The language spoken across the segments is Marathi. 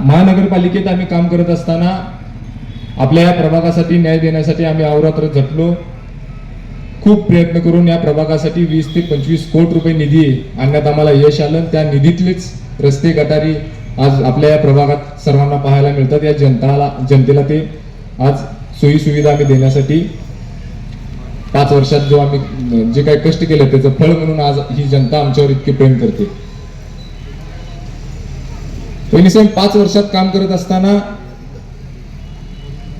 महानगरपालिकेत आम्ही काम करत असताना आपल्या या प्रभागासाठी न्याय देण्यासाठी आम्ही अवरात्र झटलो. खूप प्रयत्न करून या प्रभागासाठी वीस ते पंचवीस कोटी रुपये निधी आणण्यात आम्हाला यश आलं. त्या निधीतलेच रस्ते गटारी आज आपल्या या प्रभागात सर्वांना पाहायला मिळतात. या जनताला जनतेला ते आज सोयी सुविधा आम्ही देण्यासाठी पाच वर्षात जो आम्ही जे काही कष्ट केले त्याचं फळ म्हणून आज ही जनता आमच्यावर इतके प्रेम करते. पहिली साहेब पाच वर्षात काम करत असताना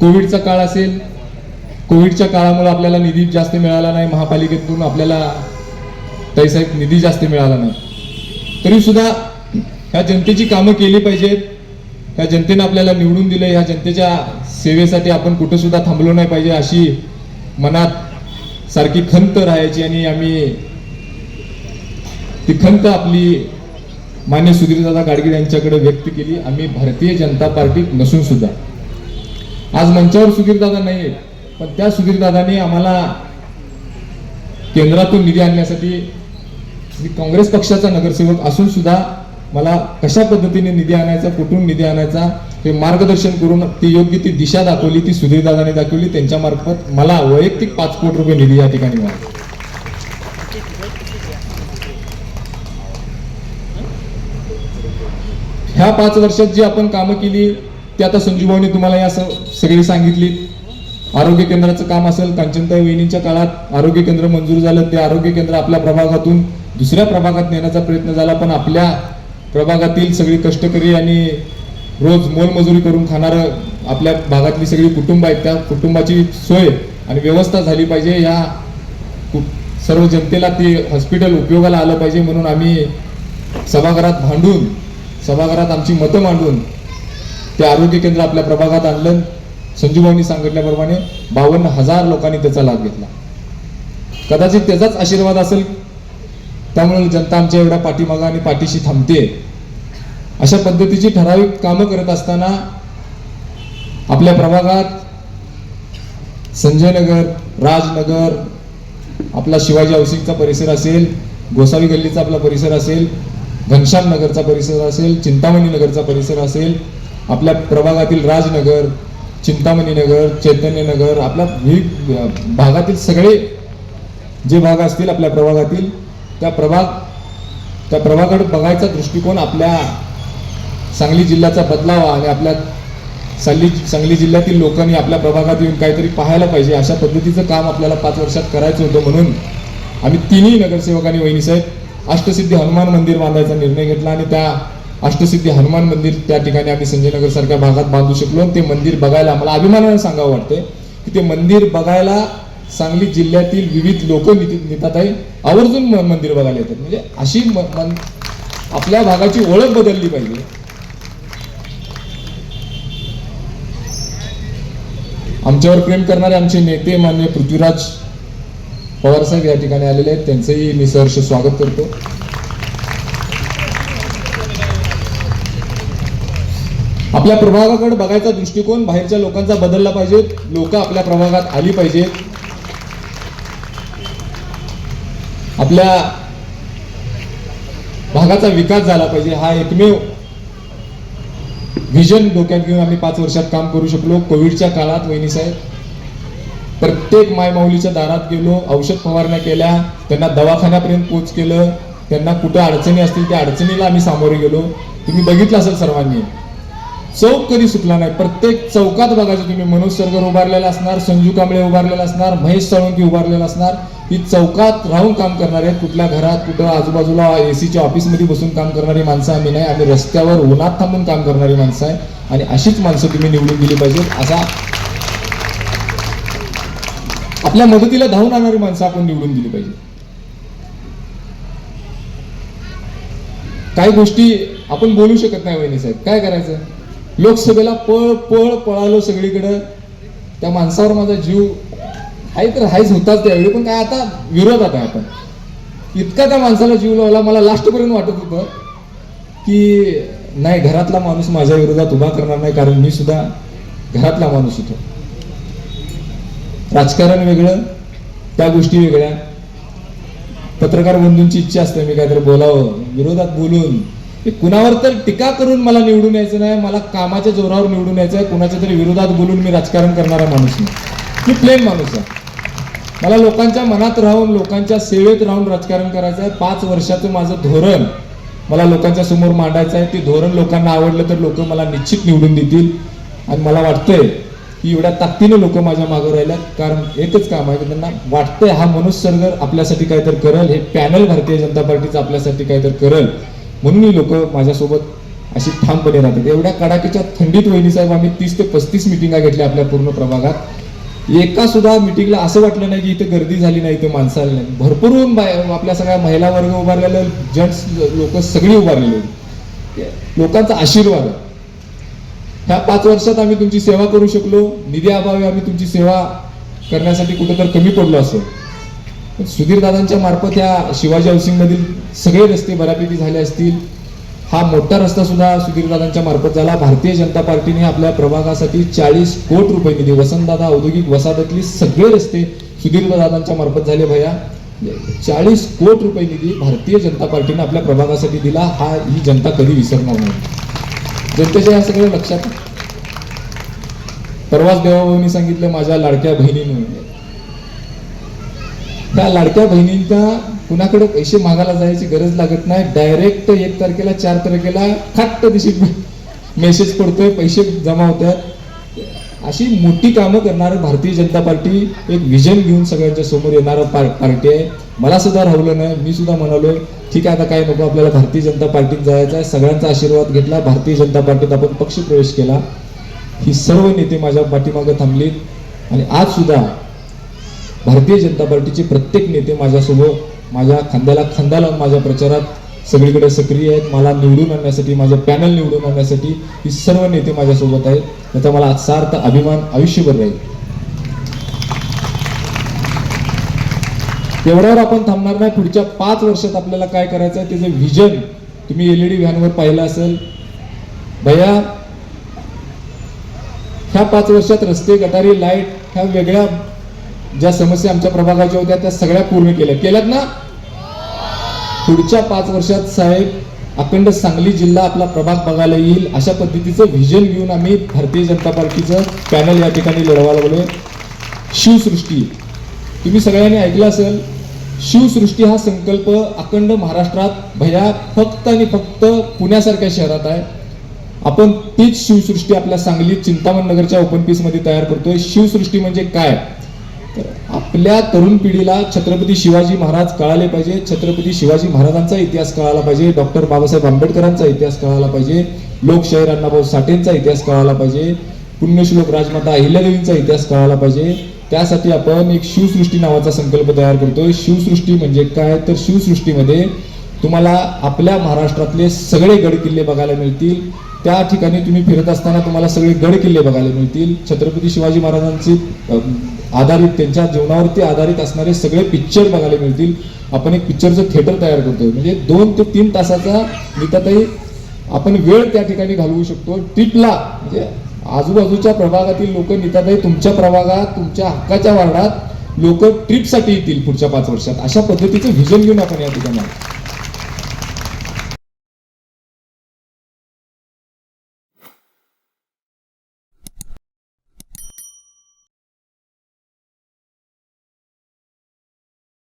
कोविडचा काळ असेल कोविडच्या काळामुळे आपल्याला निधी जास्त मिळाला नाही महापालिकेतून आपल्याला साहेब निधी जास्त मिळाला नाही. तरी सुद्धा ह्या जनतेची कामं केली पाहिजेत ह्या जनतेनं आपल्याला निवडून दिलं ह्या जनतेच्या सेवेसाठी आपण कुठं सुद्धा थांबलो नाही पाहिजे अशी मनात सारखी खंत राहायची आणि आम्ही ती खंत आपली मान्य सुधीरदादा गाडगीळ यांच्याकडे व्यक्त केली. आम्ही भारतीय जनता पार्टीत नसून सुद्धा. आज मंचावर सुधीरदादा नाही आहेत पण त्या सुधीरदादाने आम्हाला केंद्रातून निधी आणण्यासाठी मी काँग्रेस पक्षाचा नगरसेवक असून सुद्धा मला कशा पद्धतीने निधी आणायचा कुठून निधी आणायचा हे मार्गदर्शन करून ती योग्य ती दिशा दाखवली ती सुधीरदादाने दाखवली. त्यांच्या मार्फत मला वैयक्तिक पाच कोटी रुपये निधी या ठिकाणी मिळाला. ह्या पाच वर्षात जी आपण कामं केली ते आता संजूभाऊने तुम्हाला या सगळी सांगितली. आरोग्य केंद्राचं काम असेल कांचनताई वहिनीच्या काळात आरोग्य केंद्र मंजूर झालं ते आरोग्य केंद्र आपल्या प्रभागातून दुसऱ्या प्रभागात नेण्याचा प्रयत्न झाला पण आपल्या प्रभागातील सगळी कष्टकरी आणि रोज मोलमजुरी करून खाणारं आपल्या भागातली सगळी कुटुंब आहेत त्या कुटुंबाची सोय आणि व्यवस्था झाली पाहिजे. या कु- सर्व जनतेला ते हॉस्पिटल उपयोगाला आलं पाहिजे म्हणून आम्ही सभागृहात भांडून सभागृहात आमची मतं मांडून ते आरोग्य केंद्र आपल्या प्रभागात आणलं. संजूभाऊनी सांगितल्याप्रमाणे बावन्न हजार लोकांनी त्याचा लाभ घेतला. कदाचित त्याचाच आशीर्वाद असेल त्यामुळे जनता आमच्या एवढ्या पाठीमागा आणि पाठीशी थांबते अशा पद्धतीची ठराविक कामं करत असताना आपल्या प्रभागात संजयनगर राजनगर आपला शिवाजी हाऊसिंगचा परिसर असेल गोसावी गल्लीचा आपला परिसर असेल घनश्याम नगरचा परिसर असेल चिंतामणी नगरचा परिसर असेल आपल्या प्रभागातील राजनगर चिंतामणी नगर चैतन्य नगर आपल्या विविध भागातील सगळे जे भाग असतील आपल्या प्रभागातील त्या प्रभाग त्या प्रभागाकडे बघायचा दृष्टिकोन आपल्या सांगली जिल्ह्याचा बदलावा आणि आपल्या सांगली सांगली जिल्ह्यातील लोकांनी आपल्या प्रभागात येऊन काहीतरी पाहायला पाहिजे अशा पद्धतीचं काम आपल्याला पाच वर्षात करायचं होतं म्हणून आम्ही तिन्ही नगरसेवकांनी वहिनीसाहेब अष्टसिद्धी हनुमान मंदिर बांधायचा निर्णय घेतला आणि त्या अष्टसिद्धी हनुमान मंदिर त्या ठिकाणी आम्ही संजयनगर सारख्या भागात बांधू शकलो आणि ते मंदिर बघायला आम्हाला अभिमानाने सांगावं वाटतंय की ते मंदिर बघायला सांगली जिल्ह्यातील विविध लोक नेतात आहे आवर्जून मंदिर बघायला येतात. म्हणजे अशी आपल्या भागाची ओळख बदलली पाहिजे. आमच्यावर प्रेम करणारे आमचे नेते मान्य पृथ्वीराज पवार साहेब या ठिकाणी आलेले आहेत. त्यांचंही मी सहर्ष स्वागत करतो. आपल्या प्रभागाकडे बघायचा दृष्टिकोन बाहेरच्या लोकांचा बदलला पाहिजे. लोक आपल्या प्रभागात आली पाहिजेत आपल्या भागाचा विकास झाला पाहिजे. हा एकमेव व्हिजन डोक्यात घेऊन आम्ही पाच वर्षात काम करू शकलो. कोविडच्या काळात वहिनी साहेब. प्रत्येक मायमाऊलीच्या दारात गेलो औषध फवारण्या केल्या त्यांना दवाखान्यापर्यंत पोच केलं त्यांना कुठं अडचणी असतील त्या अडचणीला आम्ही सामोरे गेलो. तुम्ही बघितलं असेल सर्वांनी. चौक कधी सुटला नाही. प्रत्येक चौकात बघायचं तुम्ही मनोज सरगर उभारलेला असणार संजू कांबळे उभारलेला असणार महेश साळुंकी उभारलेला असणार ही चौकात राहून काम करणारे आहेत. कुठल्या घरात कुठं आजूबाजूला एसीच्या ऑफिसमध्ये बसून काम करणारी माणसं आम्ही नाही. आम्ही रस्त्यावर उन्हात थांबून काम करणारी माणसं आहे. आणि अशीच माणसं तुम्ही निवडून दिली पाहिजेत. असा आपल्या मदतीला धावून आणणारी माणसं आपण निवडून दिली पाहिजे. काही गोष्टी आपण बोलू शकत नाही वहिनी साहेब. काय करायचं? लोकसभेला पळ पळ पळालो सगळीकडं. त्या माणसावर माझा जीव आहे तर हायच होताच त्यावेळी. पण काय आता विरोधात आहे आपण. इतका त्या माणसाला जीव लावला मला लास्टपर्यंत वाटत होतं की नाही घरातला माणूस माझ्या विरोधात उभा करणार नाही कारण मी सुद्धा घरातला माणूस होतो. राजकारण वेगळं त्या गोष्टी वेगळ्या. पत्रकार बंधूंची इच्छा असते मी काहीतरी बोलावं. विरोधात बोलून. कुणावर तर टीका करून मला निवडून यायचं नाही मला कामाच्या जोरावर निवडून यायचं आहे. कुणाच्या तरी विरोधात बोलून मी राजकारण करणारा माणूस नाही. मी प्लेन माणूस आहे. मला लोकांच्या मनात राहून लोकांच्या सेवेत राहून राजकारण करायचं आहे. पाच वर्षाचं माझं धोरण मला लोकांच्या समोर मांडायचं आहे. ते धोरण लोकांना आवडलं तर लोक मला निश्चित निवडून देतील. आणि मला वाटतंय की एवढ्या ताकदीने लोक माझ्या मागं राहिल्यात. कारण एकच काम आहे की त्यांना वाटतंय हा मनुष्य आपल्यासाठी काहीतरी करेल हे पॅनल भारतीय जनता पार्टीचं आपल्यासाठी काहीतरी करेल. म्हणून ही लोक माझ्यासोबत अशी ठामपणे राहतात. एवढ्या कडाकीच्या थंडीत वहिनी साहेब आम्ही तीस ते पस्तीस मिटिंगा घेतल्या आपल्या पूर्ण प्रभागात. एका सुद्धा मिटिंगला असं वाटलं नाही की इथे गर्दी झाली नाही इथे माणसं आली नाही भरपूरून आपल्या सगळ्या महिला वर्ग उभारलेले जेंट्स लोक सगळी उभारलेली. लोकांचा आशीर्वाद आहे. ह्या पाच वर्षात आम्ही तुमची सेवा करू शकलो. निधी अभावी आम्ही तुमची सेवा करण्यासाठी कुठं तर कमी पडलो असं. सुधीर दादांच्या मार्फत ह्या शिवाजी हाऊसिंग मधील सगळे रस्ते बऱ्यापैकी झाले असतील. हा मोठा रस्ता सुद्धा सुधीर दादांच्या मार्फत झाला. भारतीय जनता पार्टीने आपल्या प्रभागासाठी चाळीस कोटी रुपये निधी वसंतदादा औद्योगिक वसाहतातली सगळे रस्ते सुधीर दादांच्या मार्फत झाले भैया. चाळीस कोटी रुपये निधी भारतीय जनता पार्टीने आपल्या प्रभागासाठी दिला. हा ही जनता कधी विसरणार नाही. जनतेच्या या सगळ्या लक्षात परवाच देवाभाऊनी सांगितलं माझ्या लाडक्या बहिणीनं. त्या लाडक्या बहिणींचा कुणाकडे पैसे मागायला जायची गरज लागत नाही. डायरेक्ट एक तारखेला चार तारखेला खट्ट दिशी मेसेज पडतोय पैसे जमा होतात. अशी मोठी कामं करणारं भारतीय जनता पार्टी एक विजन घेऊन सगळ्यांच्या समोर येणारं पार्टी आहे. मला सुद्धा राहलं नाही मी सुद्धा म्हणालो ठीक आहे आता काय नको आपल्याला भारतीय जनता पार्टीत जायचं आहे. सगळ्यांचा आशीर्वाद घेतला. भारतीय जनता पार्टीत आपण पक्ष प्रवेश केला. ही सर्व नेते माझ्या पाठीमागे थांबली आणि आज सुद्धा भारतीय जनता पार्टीचे प्रत्येक नेते माझ्यासोबत माझ्या खांद्याला खांदा लावून माझ्या प्रचारात सगळीकडे सक्रिय आहेत. मला निवडून आणण्यासाठी माझं पॅनल निवडून आणण्यासाठी ही सर्व नेते माझ्यासोबत आहेत. त्याचा मला सार्थ अभिमान आयुष्यभर राहील. तेवढ्यावर आपण थांबणार नाही. पुढच्या पाच वर्षात आपल्याला काय करायचं आहे त्याचं व्हिजन तुम्ही एलईडी व्हॅनवर पाहिलं असेल. भैया ह्या पाच वर्षात रस्ते गटारी लाइट ह्या वेगळ्या ज्या समस्या आमच्या प्रभागाच्या होत्या त्या सगळ्या पूर्ण केल्या. केल्यात ना? पुढच्या पाच वर्षात साहेब अखंड सांगली जिल्हा आपला प्रभाग बघायला येईल. अशा पद्धतीचं व्हिजन घेऊन आम्ही भारतीय जनता पार्टीचं पॅनल या ठिकाणी लढवायला लागलोय. शिवसृष्टी. तुम्ही सगळ्यांनी ऐकलं असेल शिवसृष्टी हा संकल्प अखंड महाराष्ट्रात भया फक्त आणि फक्त पुण्यासारख्या शहरात आहे. आपण तीच शिवसृष्टी आपल्या सांगलीत चिंतामण नगरच्या ओपन पीसमध्ये तयार करतोय. शिवसृष्टी म्हणजे काय? तर आपल्या तरुण पिढीला छत्रपती शिवाजी महाराज कळाले पाहिजे. छत्रपती शिवाजी महाराजांचा इतिहास कळाला पाहिजे. डॉक्टर बाबासाहेब आंबेडकरांचा इतिहास कळाला पाहिजे. लोकशाहीर अण्णाभाऊ साठेंचा इतिहास कळाला पाहिजे. पुण्यश्लोक राजमाता अहिल्यादेवींचा इतिहास कळाला पाहिजे. त्यासाठी आपण एक शिवसृष्टी नावाचा संकल्प तयार करतोय. शिवसृष्टी म्हणजे काय? तर शिवसृष्टीमध्ये तुम्हाला आपल्या महाराष्ट्रातले सगळे गड किल्ले बघायला मिळतील. त्या ठिकाणी तुम्ही फिरत असताना तुम्हाला सगळे गड किल्ले बघायला मिळतील. छत्रपती शिवाजी महाराजांची आधारित त्यांच्या जीवनावरती आधारित असणारे सगळे पिक्चर बघायला मिळतील. आपण एक पिक्चरचं थिएटर तयार करतोय. म्हणजे दोन ते तीन तासाचा नितातही आपण वेळ त्या ठिकाणी घालवू शकतो. ट्रिपला म्हणजे आजूबाजूच्या प्रभागातील लोक निताताई तुमच्या प्रभागात तुमच्या हक्काच्या वार्डात लोक ट्रिपसाठी येतील पुढच्या पाच वर्षात. अशा पद्धतीचं व्हिजन घेऊन आपण या ठिकाणी